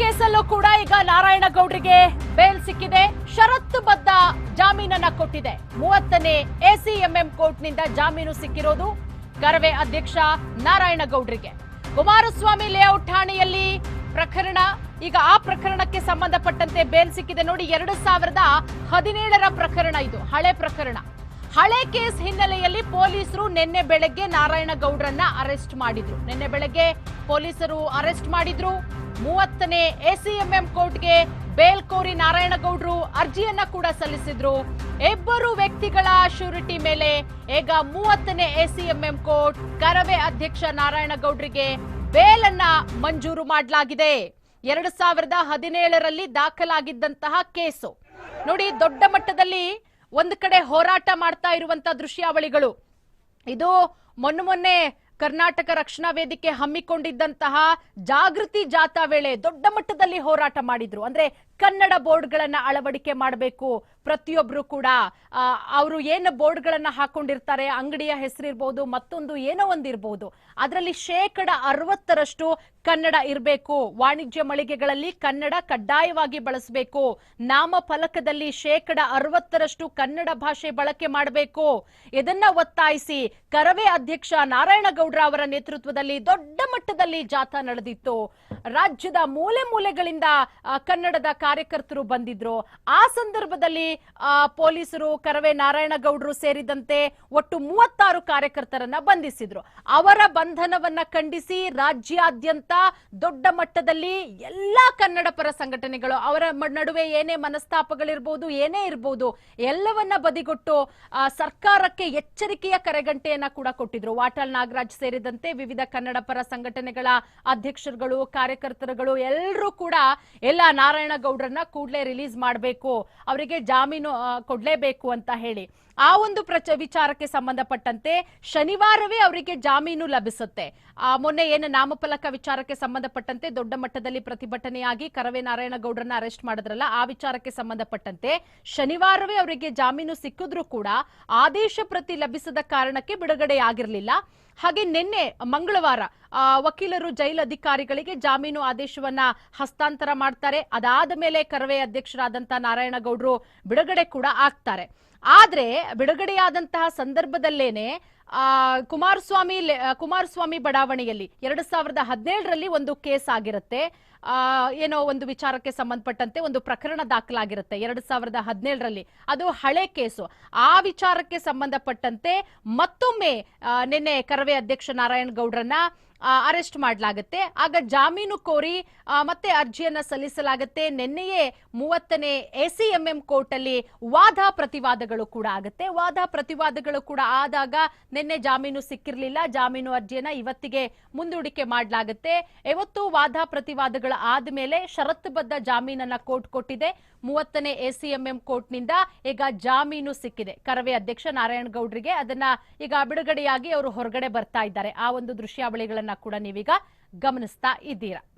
ಕೇಸಲ್ಲೂ ಕೂಡ ಈಗ ನಾರಾಯಣಗೌಡರಿಗೆ ಬೇಲ್ ಸಿಕ್ಕಿದೆ. ಷರತ್ತುಬದ್ಧ ಜಾಮೀನನ್ನ ಕೊಟ್ಟಿದೆ. ಮೂವತ್ತನೇ ಎಸಿಎಂಎಂ ಕೋರ್ಟ್ನಿಂದ ಜಾಮೀನು ಸಿಕ್ಕಿರೋದು ಕರವೇ ಅಧ್ಯಕ್ಷ ನಾರಾಯಣಗೌಡರಿಗೆ. ಕುಮಾರಸ್ವಾಮಿ ಲೇಔಟ್ ಠಾಣೆಯಲ್ಲಿ ಪ್ರಕರಣ, ಈಗ ಆ ಪ್ರಕರಣಕ್ಕೆ ಸಂಬಂಧಪಟ್ಟಂತೆ ಬೇಲ್ ಸಿಕ್ಕಿದೆ ನೋಡಿ, ಎರಡು ಸಾವಿರದ ಹದಿನೇಳರ ಪ್ರಕರಣ ಇದು, ಹಳೆ ಪ್ರಕರಣ. ಹಳೆ ಕೇಸ್ ಹಿನ್ನೆಲೆಯಲ್ಲಿ ಪೊಲೀಸರು ನಿನ್ನೆ ಬೆಳಗ್ಗೆ ನಾರಾಯಣಗೌಡ್ರನ್ನ ಅರೆಸ್ಟ್ ಮಾಡಿದ್ರು. ನಿನ್ನೆ ಬೆಳಗ್ಗೆ ಪೊಲೀಸರು ಅರೆಸ್ಟ್ ಮಾಡಿದ್ರು. ಮೂವತ್ತನೇ ಎಸಿಎಂಎಂ ಕೋರ್ಟ್ಗೆ ಬೇಲ್ ಕೋರಿ ನಾರಾಯಣಗೌಡ್ರು ಅರ್ಜಿಯನ್ನ ಕೂಡ ಸಲ್ಲಿಸಿದ್ರು. ಇಬ್ಬರು ವ್ಯಕ್ತಿಗಳ ಶ್ಯೂರಿಟಿ ಮೇಲೆ ಈಗ ಮೂವತ್ತನೇ ಎಸಿಎಂಎಂ ಕೋರ್ಟ್ ಕರವೇ ಅಧ್ಯಕ್ಷ ನಾರಾಯಣಗೌಡ್ರಿಗೆ ಬೇಲನ್ನ ಮಂಜೂರು ಮಾಡಲಾಗಿದೆ. ಎರಡು ಸಾವಿರದ ಹದಿನೇಳರಲ್ಲಿ ದಾಖಲಾಗಿದ್ದಂತಹ ಕೇಸು. ನೋಡಿ, ದೊಡ್ಡ ಮಟ್ಟದಲ್ಲಿ ಒಂದು ಕಡೆ ಹೋರಾಟ ಮಾಡ್ತಾ ಇರುವಂತಹ ದೃಶ್ಯಾವಳಿಗಳು. ಇದು ಮೊನ್ನೆ ಮೊನ್ನೆ ಕರ್ನಾಟಕ ರಕ್ಷಣಾ ವೇದಿಕೆ ಹಮ್ಮಿಕೊಂಡಿದ್ದಂತಹ ಜಾಗೃತಿ ಜಾಥಾ ವೇಳೆ ದೊಡ್ಡ ಮಟ್ಟದಲ್ಲಿ ಹೋರಾಟ ಮಾಡಿದ್ರು. ಅಂದ್ರೆ ಕನ್ನಡ ಬೋರ್ಡ್ಗಳನ್ನ ಅಳವಡಿಕೆ ಮಾಡಬೇಕು. ಪ್ರತಿಯೊಬ್ರು ಕೂಡ ಅವರು ಏನು ಬೋರ್ಡ್ಗಳನ್ನ ಹಾಕೊಂಡಿರ್ತಾರೆ, ಅಂಗಡಿಯ ಹೆಸರಿರ್ಬೋದು, ಮತ್ತೊಂದು ಏನೋ ಒಂದಿರ್ಬೋದು. ಅದರಲ್ಲಿ ಶೇಕಡ ಅರವತ್ತರಷ್ಟು ಕನ್ನಡ ಇರಬೇಕು. ವಾಣಿಜ್ಯ ಮಳಿಗೆಗಳಲ್ಲಿ ಕನ್ನಡ ಕಡ್ಡಾಯವಾಗಿ ಬಳಸಬೇಕು. ನಾಮ ಫಲಕದಲ್ಲಿ ಶೇಕಡ ಅರವತ್ತರಷ್ಟು ಕನ್ನಡ ಭಾಷೆ ಬಳಕೆ ಮಾಡಬೇಕು. ಇದನ್ನ ಒತ್ತಾಯಿಸಿ ಕರವೇ ಅಧ್ಯಕ್ಷ ನಾರಾಯಣಗೌಡ್ರ ಅವರ ನೇತೃತ್ವದಲ್ಲಿ ದೊಡ್ಡ ಮಟ್ಟದಲ್ಲಿ ಜಾಥಾ ನಡೆದಿತ್ತು. ರಾಜ್ಯದ ಮೂಲೆ ಮೂಲೆಗಳಿಂದ ಕನ್ನಡದ ಕಾರ್ಯಕರ್ತರು ಬಂದಿದ್ರು. ಆ ಸಂದರ್ಭದಲ್ಲಿ ಪೊಲೀಸರು ಕರವೇ ನಾರಾಯಣಗೌಡರು ಸೇರಿದಂತೆ ಒಟ್ಟು ಮೂವತ್ತಾರು ಕಾರ್ಯಕರ್ತರನ್ನ ಬಂಧಿಸಿದ್ರು. ಅವರ ಬಂಧನವನ್ನ ಖಂಡಿಸಿ ರಾಜ್ಯಾದ್ಯಂತ ದೊಡ್ಡ ಮಟ್ಟದಲ್ಲಿ ಎಲ್ಲಾ ಕನ್ನಡ ಪರ ಸಂಘಟನೆಗಳು ಅವರ ನಡುವೆ ಏನೇ ಮನಸ್ತಾಪಗಳಿರ್ಬೋದು, ಏನೇ ಇರ್ಬೋದು, ಎಲ್ಲವನ್ನ ಬದಿಗೊಟ್ಟು ಸರ್ಕಾರಕ್ಕೆ ಎಚ್ಚರಿಕೆಯ ಕರೆಗಂಟೆಯನ್ನ ಕೂಡ ಕೊಟ್ಟಿದ್ರು. ವಾಟಾಳ್ ನಾಗರಾಜ್ ಸೇರಿದಂತೆ ವಿವಿಧ ಕನ್ನಡ ಪರ ಸಂಘಟನೆಗಳ ಅಧ್ಯಕ್ಷರುಗಳು, ಕಾರ್ಯಕರ್ತರುಗಳು ಎಲ್ಲರೂ ಕೂಡ ಎಲ್ಲ ನಾರಾಯಣಗೌಡ್ರನ್ನ ಕೂಡಲೇ ರಿಲೀಸ್ ಮಾಡಬೇಕು, ಅವರಿಗೆ ಜಾಮೀನು ಕೊಡಲೇಬೇಕು ಅಂತ ಹೇಳಿ. ಆ ಒಂದು ಪ್ರಚ, ವಿಚಾರಕ್ಕೆ ಸಂಬಂಧಪಟ್ಟಂತೆ ಶನಿವಾರವೇ ಅವರಿಗೆ ಜಾಮೀನು ಲಭಿಸುತ್ತೆ. ಆ, ಮೊನ್ನೆ ಏನು ನಾಮಫಲಕ ವಿಚಾರಕ್ಕೆ ಸಂಬಂಧಪಟ್ಟಂತೆ ದೊಡ್ಡ ಮಟ್ಟದಲ್ಲಿ ಪ್ರತಿಭಟನೆಯಾಗಿ ಕರವೇ ನಾರಾಯಣಗೌಡ್ರನ್ನ ಅರೆಸ್ಟ್ ಮಾಡಿದ್ರಲ್ಲ, ಆ ವಿಚಾರಕ್ಕೆ ಸಂಬಂಧಪಟ್ಟಂತೆ ಶನಿವಾರವೇ ಅವರಿಗೆ ಜಾಮೀನು ಸಿಕ್ಕಿದ್ರೂ ಕೂಡ ಆದೇಶ ಪ್ರತಿ ಲಭಿಸದ ಕಾರಣಕ್ಕೆ ಬಿಡುಗಡೆಯಾಗಿರಲಿಲ್ಲ. ಹಾಗೆ ನಿನ್ನೆ ಮಂಗಳವಾರ ವಕೀಲರು ಜೈಲು ಅಧಿಕಾರಿಗಳಿಗೆ ಜಾಮೀನು ಆದೇಶವನ್ನ ಹಸ್ತಾಂತರ ಮಾಡ್ತಾರೆ. ಅದಾದ ಮೇಲೆ ಕರವೇ ಅಧ್ಯಕ್ಷರಾದಂಥ ನಾರಾಯಣಗೌಡರು ಬಿಡುಗಡೆ ಕೂಡ ಆಗ್ತಾರೆ. ಆದ್ರೆ ಬಿಡುಗಡೆಯಾದಂತಹ ಸಂದರ್ಭದಲ್ಲೇನೆ, ಆ, ಕುಮಾರಸ್ವಾಮಿ ಕುಮಾರಸ್ವಾಮಿ ಬಡಾವಣೆಯಲ್ಲಿ ಎರಡು ಸಾವಿರದ ಹದಿನೇಳರಲ್ಲಿ ಒಂದು ಕೇಸ್ ಆಗಿರುತ್ತೆ. ಏನೋ ಒಂದು ವಿಚಾರಕ್ಕೆ ಸಂಬಂಧಪಟ್ಟಂತೆ ಒಂದು ಪ್ರಕರಣ ದಾಖಲಾಗಿರುತ್ತೆ ಎರಡು ಸಾವಿರದ ಹದಿನೇಳರಲ್ಲಿ. ಅದು ಹಳೆ ಕೇಸು. ಆ ವಿಚಾರಕ್ಕೆ ಸಂಬಂಧಪಟ್ಟಂತೆ ಮತ್ತೊಮ್ಮೆ ನಿನ್ನೆ ಕರವೇ ಅಧ್ಯಕ್ಷ ನಾರಾಯಣ ಗೌಡ್ರನ್ನ ಅರೆಸ್ಟ್ ಮಾಡಲಾಗುತ್ತೆ. ಆಗ ಜಾಮೀನು ಕೋರಿ ಮತ್ತೆ ಅರ್ಜಿಯನ್ನ ಸಲ್ಲಿಸಲಾಗುತ್ತೆ. ನಿನ್ನೆಯೇ ಮೂವತ್ತನೇ ಎಸಿಎಂಎಂ ಕೋರ್ಟ್ ಅಲ್ಲಿ ವಾದ ಪ್ರತಿವಾದಗಳು ಕೂಡ ಆಗುತ್ತೆ. ವಾದ ಪ್ರತಿವಾದಗಳು ಕೂಡ ಆದಾಗ ನಿನ್ನೆ ಜಾಮೀನು ಸಿಕ್ಕಿರಲಿಲ್ಲ. ಜಾಮೀನು ಅರ್ಜಿಯನ್ನ ಇವತ್ತಿಗೆ ಮುಂದೂಡಿಕೆ ಮಾಡಲಾಗುತ್ತೆ. ಇವತ್ತು ವಾದ ಪ್ರತಿವಾದಗಳ ಆದ್ಮೇಲೆ ಷರತ್ತುಬದ್ಧ ಜಾಮೀನನ್ನ ಕೋರ್ಟ್ ಕೊಟ್ಟಿದೆ. ಮೂವತ್ತನೇ ಎಸಿಎಂಎಂ ಕೋರ್ಟ್ನಿಂದ ಈಗ ಜಾಮೀನು ಸಿಕ್ಕಿದೆ. ಕರವೇ ಅಧ್ಯಕ್ಷ ನಾರಾಯಣ ಗೌಡ್ರಿಗೆ ಅದನ್ನ ಈಗ ಬಿಡುಗಡೆಯಾಗಿ ಅವರು ಹೊರಗಡೆ ಬರ್ತಾ ಇದ್ದಾರೆ. ಆ ಒಂದು ದೃಶ್ಯಾವಳಿಗಳನ್ನ ಕೂಡ ನೀವೀಗ ಗಮನಿಸ್ತಾ ಇದ್ದೀರಾ?